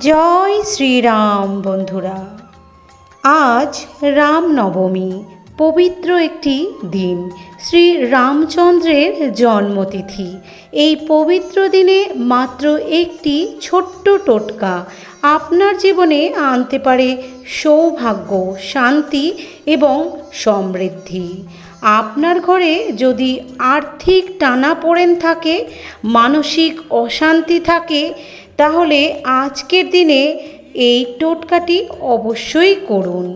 জয় শ্রীরাম বন্ধুরা। আজ রামনবমী, পবিত্র একটি দিন। শ্রী রামচন্দ্রের জন্মতিথি। এই পবিত্র দিনে মাত্র একটি ছোট্ট টোটকা আপনার জীবনে আনতে পারে সৌভাগ্য, শান্তি এবং সমৃদ্ধি। আপনার ঘরে যদি আর্থিক টানাপোড়েন থাকে, মানসিক অশান্তি থাকে তাহলে আজকের দিনে এই টোটকাটি অবশ্যই করুন।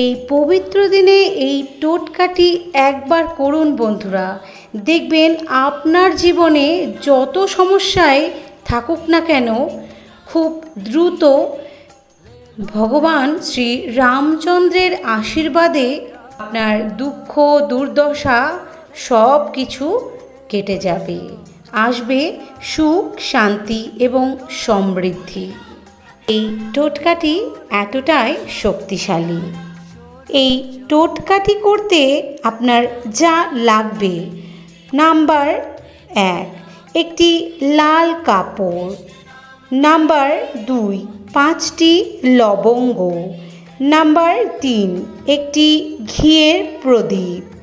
এই পবিত্র দিনে এই টোটকাটি একবার করুন বন্ধুরা। দেখবেন আপনার জীবনে যত সমস্যায় থাকুক না কেন, খুব দ্রুত ভগবান শ্রী রামচন্দ্রের আশীর্বাদে আপনার দুঃখ, দুর্দশা সব কিছু কেটে যাবে। আসবে সুখ, শান্তি এবং সমৃদ্ধি। এই টোটকাটি এতটাই শক্তিশালী। এই টোটকাটি করতে আপনার যা লাগবে। নাম্বার এক, একটি লাল কাপড়। নাম্বার দুই, পাঁচটি লবঙ্গ। নাম্বার তিন, একটি ঘিয়ের প্রদীপ।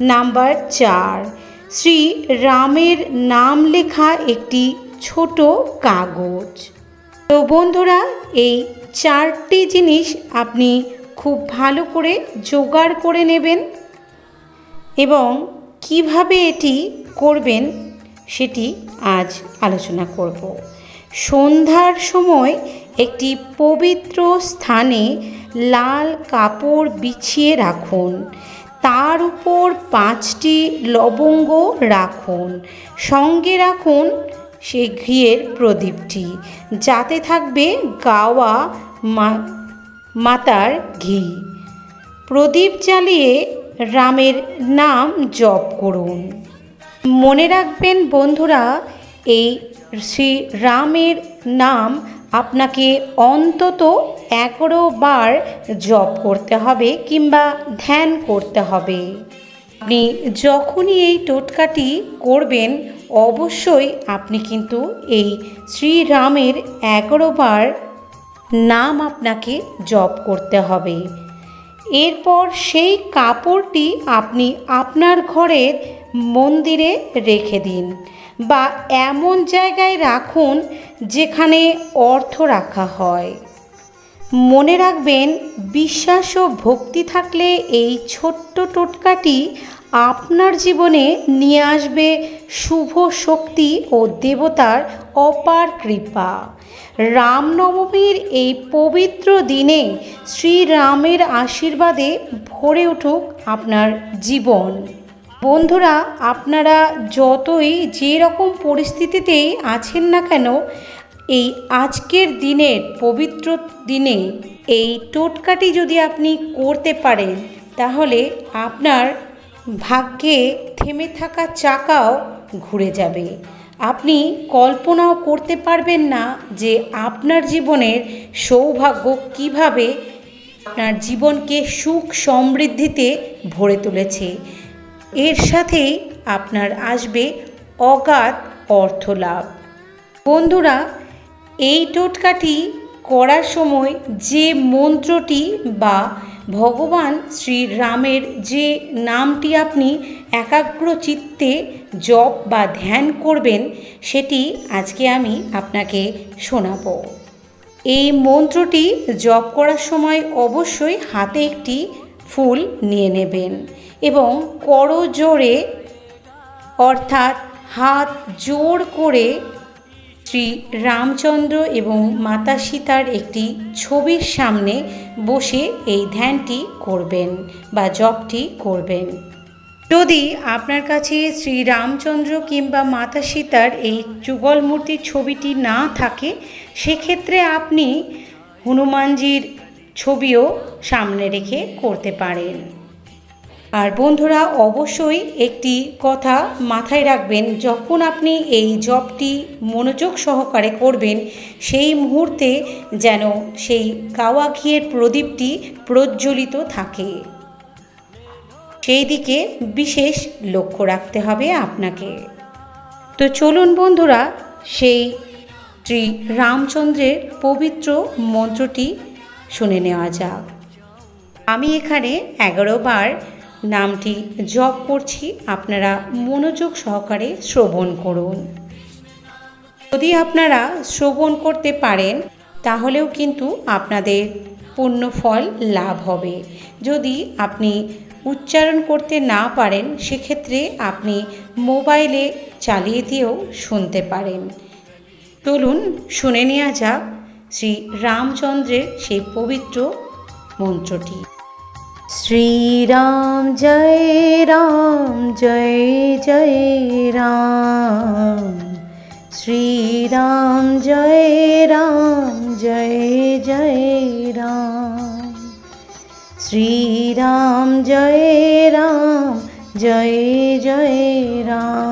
নাম্বার চার শ্রী রামের নাম লেখা একটি ছোট কাগজ। তো বন্ধুরা, এই চারটি জিনিস আপনি খুব ভালো করে জোগাড় করে নেবেন এবং কীভাবে এটি করবেন সেটি আজ আলোচনা করব। সন্ধ্যার সময় একটি পবিত্র স্থানে লাল কাপড় বিছিয়ে রাখুন। তার উপর পাঁচটি লবঙ্গ রাখুন। সঙ্গে রাখুন সে ঘিয়ের প্রদীপটি। যাতে থাকবে গাওয়া মাতার ঘি। প্রদীপ জ্বালিয়ে রামের নাম জপ করুন। মনে রাখবেন বন্ধুরা, এই শ্রী রামের নাম আপনাকে অন্তত এগারো বার জপ করতে হবে কিংবা ধ্যান করতে হবে। আপনি যখনই এই টোটকাটি করবেন, অবশ্যই আপনি কিন্তু এই শ্রীরামের এগারো বার নাম আপনাকে জপ করতে হবে। এরপর সেই কাপড়টি আপনি আপনার ঘরের মন্দিরে রেখে দিন। বা এমন জায়গায় রাখুন যেখানে অর্থ রাখা হয়। মনে রাখবেন, বিশ্বাস ও ভক্তি থাকলে এই ছোট্ট টোটকাটি আপনার জীবনে নিয়ে আসবে শুভ শক্তি ও দেবতার অপার কৃপা। রামনবমীর এই পবিত্র দিনে শ্রীরামের আশীর্বাদে ভরে উঠুক আপনার জীবন। বন্ধুরা, আপনারা যতই যে রকম পরিস্থিতিতেই আছেন না কেন, এই আজকের দিনের পবিত্র দিনে এই টোটকাটি যদি আপনি করতে পারেন, তাহলে আপনার ভাগ্যে থেমে থাকা চাকাও ঘুরে যাবে। আপনি কল্পনাও করতে পারবেন না যে আপনার জীবনের সৌভাগ্য কীভাবে আপনার জীবনকে সুখ সমৃদ্ধিতে ভরে তুলেছে। এর সাথেই আপনার আসবে অগাধ অর্থ লাভ। বন্ধুরা, এই টোটকাটি করার সময় যে মন্ত্রটি বা ভগবান শ্রীরামের যে নামটি আপনি একাগ্র চিত্তে জপ বা ধ্যান করবেন, সেটি আজকে আমি আপনাকে শোনাব। এই মন্ত্রটি জপ করার সময় অবশ্যই হাতে একটি ফুল নিয়ে নেবেন এবং করো জোরে অর্থাৎ হাত জোর করে শ্রী রামচন্দ্র এবং মাতা সীতার একটি ছবির সামনে বসে এই ধ্যানটি করবেন বা জপটি করবেন। যদি আপনার কাছে শ্রী রামচন্দ্র কিংবা মাতা সীতার এই যুগল মূর্তির ছবিটি না থাকে, সেক্ষেত্রে আপনি হনুমানজির ছবিও সামনে রেখে করতে পারেন। আর বন্ধুরা, অবশ্যই একটি কথা মাথায় রাখবেন, যখন আপনি এই জবটি মনোযোগ সহকারে করবেন, সেই মুহূর্তে যেন সেই কাওয়া ঘিয়ের প্রদীপটি প্রজ্বলিত থাকে। সেই দিকে বিশেষ লক্ষ্য রাখতে হবে আপনাকে। তো চলুন বন্ধুরা, সেই শ্রী রামচন্দ্রের পবিত্র মন্ত্রটি শুনে নেওয়া যাক। আমি এখানে এগারো বার নামটি জপ করছি, আপনারা মনোযোগ সহকারে শ্রবণ করুন। যদি আপনারা শ্রবণ করতে পারেন, তাহলেও কিন্তু আপনাদের পূর্ণ ফল লাভ হবে। যদি আপনি উচ্চারণ করতে না পারেন, সেক্ষেত্রে আপনি মোবাইলে চালিয়ে দিয়েও শুনতে পারেন। চলুন, শুনে নেওয়া যাক। শ্রী রামচন্দ্রের সেই পবিত্র মন্ত্রটি। শ্রীরাম জয় রাম, জয় জয় রাম। শ্রীরাম জয় রাম, জয় জয় রাম। শ্রীরাম জয় রাম, জয় জয় রাম।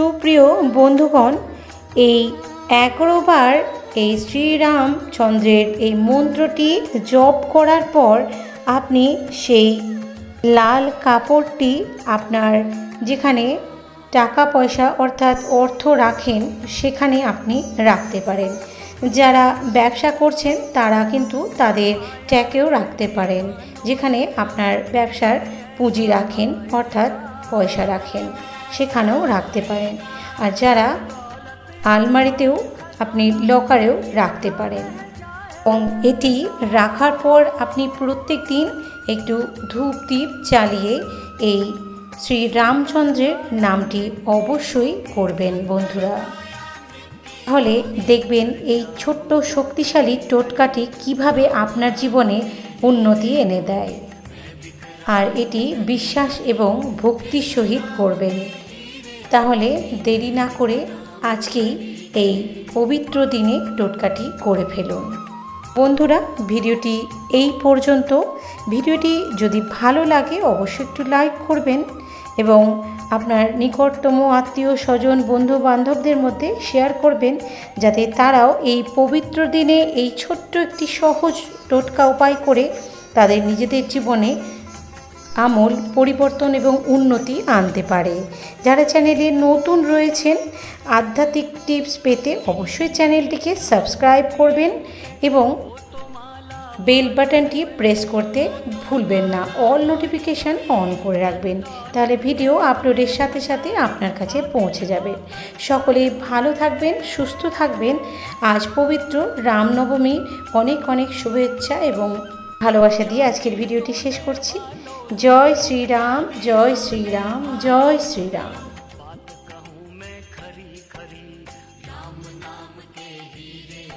সুপ্রিয় বন্ধুগণ, এই এগারোবার এই শ্রীরামচন্দ্রের এই মন্ত্রটি জপ করার পর আপনি সেই লাল কাপড়টি আপনার যেখানে টাকা পয়সা অর্থাৎ অর্থ রাখেন, সেখানে আপনি রাখতে পারেন। যারা ব্যবসা করছেন, তারা কিন্তু তাদের ট্যাকেও রাখতে পারেন, যেখানে আপনার ব্যবসার পুঁজি রাখেন, অর্থাৎ পয়সা রাখেন। সেখানেও রাখতে পারেন। আর যারা আলমারিতেও, আপনি লকারেও রাখতে পারেন। এবং এটি রাখার পর আপনি প্রত্যেক দিন একটু ধূপ দ্বীপ জ্বালিয়ে এই শ্রী রামচন্দ্রের নামটি অবশ্যই করবেন বন্ধুরা। তাহলে দেখবেন এই ছোট্ট শক্তিশালী টোটকাটি কীভাবে আপনার জীবনে উন্নতি এনে দেয়। আর এটি বিশ্বাস এবং ভক্তির সহিত করবেন। তাহলে দেরি না করে আজকেই এই পবিত্র দিনে টোটকাটি করে ফেলুন। বন্ধুরা, ভিডিওটি এই পর্যন্ত। ভিডিওটি যদি ভালো লাগে, অবশ্যই একটু লাইক করবেন এবং আপনার নিকটতম আত্মীয় স্বজন বন্ধু বান্ধবদের মধ্যে শেয়ার করবেন, যাতে তারাও এই পবিত্র দিনে এই ছোট্ট একটি সহজ টোটকা উপায় করে তাদের নিজেদের জীবনে আমল পরিবর্তন এবং উন্নতি আনতে পারে। যারা চ্যানেলে নতুন রয়েছেন, আধ্যাত্মিক টিপস পেতে অবশ্যই চ্যানেলটিকে সাবস্ক্রাইব করবেন এবং বেল বাটনটি প্রেস করতে ভুলবেন না। অল নোটিফিকেশান অন করে রাখবেন, তাহলে ভিডিও আপলোডের সাথে সাথে আপনার কাছে পৌঁছে যাবে। সকলেই ভালো থাকবেন, সুস্থ থাকবেন। আজ পবিত্র রামনবমী। অনেক অনেক শুভেচ্ছা এবং ভালোবাসা দিয়ে আজকের ভিডিওটি শেষ করছি। जय श्री राम जय श्री राम जय श्री राम बात कहूँ मैं खरी खरी राम नाम के हीरे।